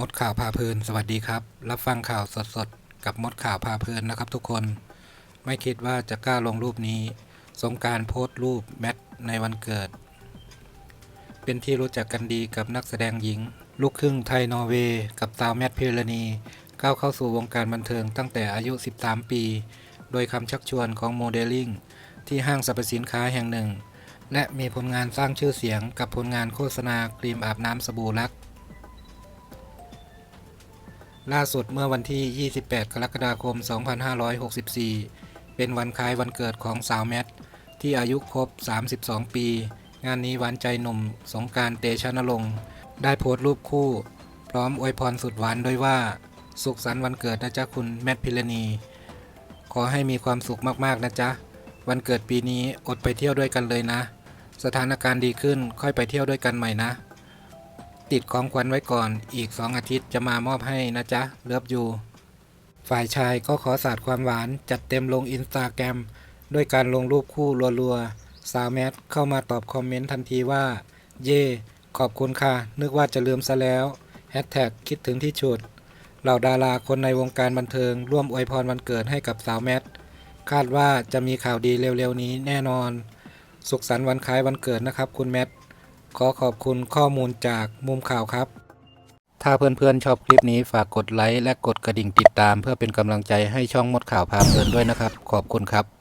มดข่าวพาเพลิน สวัสดีครับ รับฟังข่าวสดๆ กับมดข่าวพาเพลินนะครับทุกคน ไม่คิดว่าจะกล้าลงรูปนี้ สงการโพสต์รูปแมทในวันเกิด เป็นที่รู้จักกันดีกับนักแสดงหญิง ลูกครึ่งไทยนอร์เวย์กับสาวแมทพิรณีก้าวเข้าสู่วงการบันเทิงตั้งแต่อายุ 13 ปี โดยคำชักชวนของโมเดลลิ่งที่ห้างสรรพสินค้าแห่งหนึ่ง และมีผลงานสร้างชื่อเสียงกับผลงานโฆษณาครีมอาบน้ำสบู่รัก ล่าสุดเมื่อวันที่ 28 กรกฎาคม 2564 เป็นวันคล้ายวันเกิดของสาวแมท ที่อายุครบ 32 ปี งานนี้หวานใจหนุ่มสงการเตชะนรงค์ได้โพสต์รูปคู่ พร้อมอวยพรสุดหวานด้วยว่า สุขสันต์วันเกิดนะจ๊ะคุณแมทพิรณี ขอให้มีความสุขมากๆนะจ๊ะ วันเกิดปีนี้อดไปเที่ยวด้วยกันเลยนะ สถานการณ์ดีขึ้นค่อยไปเที่ยวด้วยกันใหม่นะ ติดของขวัญไว้ก่อน อีก2อาทิตย์จะมามอบให้นะจ๊ะ เลิฟยู ฝ่ายชายก็ขอสาดความหวานจัดเต็มลงอินสตาแกรมด้วยการลงรูปคู่รัวๆ สาวแมทเข้ามาตอบคอมเมนต์ทันทีว่า เย่ขอบคุณค่ะ นึกว่าจะลืมซะแล้วแฮชแท็กคิดถึงที่ชุด เหล่าดาราคนในวงการบันเทิง ร่วมอวยพรวันเกิดให้กับสาวแมท คาดว่าจะมีข่าวดีเร็วๆนี้แน่นอน สุขสันต์วันคล้ายวันเกิดนะครับคุณแมท ขอขอบคุณข้อมูลจากมุมข่าวครับ ถ้าเพื่อนๆชอบคลิปนี้ฝากกดไลค์และกดกระดิ่งติดตาม เพื่อเป็นกำลังใจให้ช่องมดข่าวพาเพลินด้วยนะครับ ขอบคุณครับ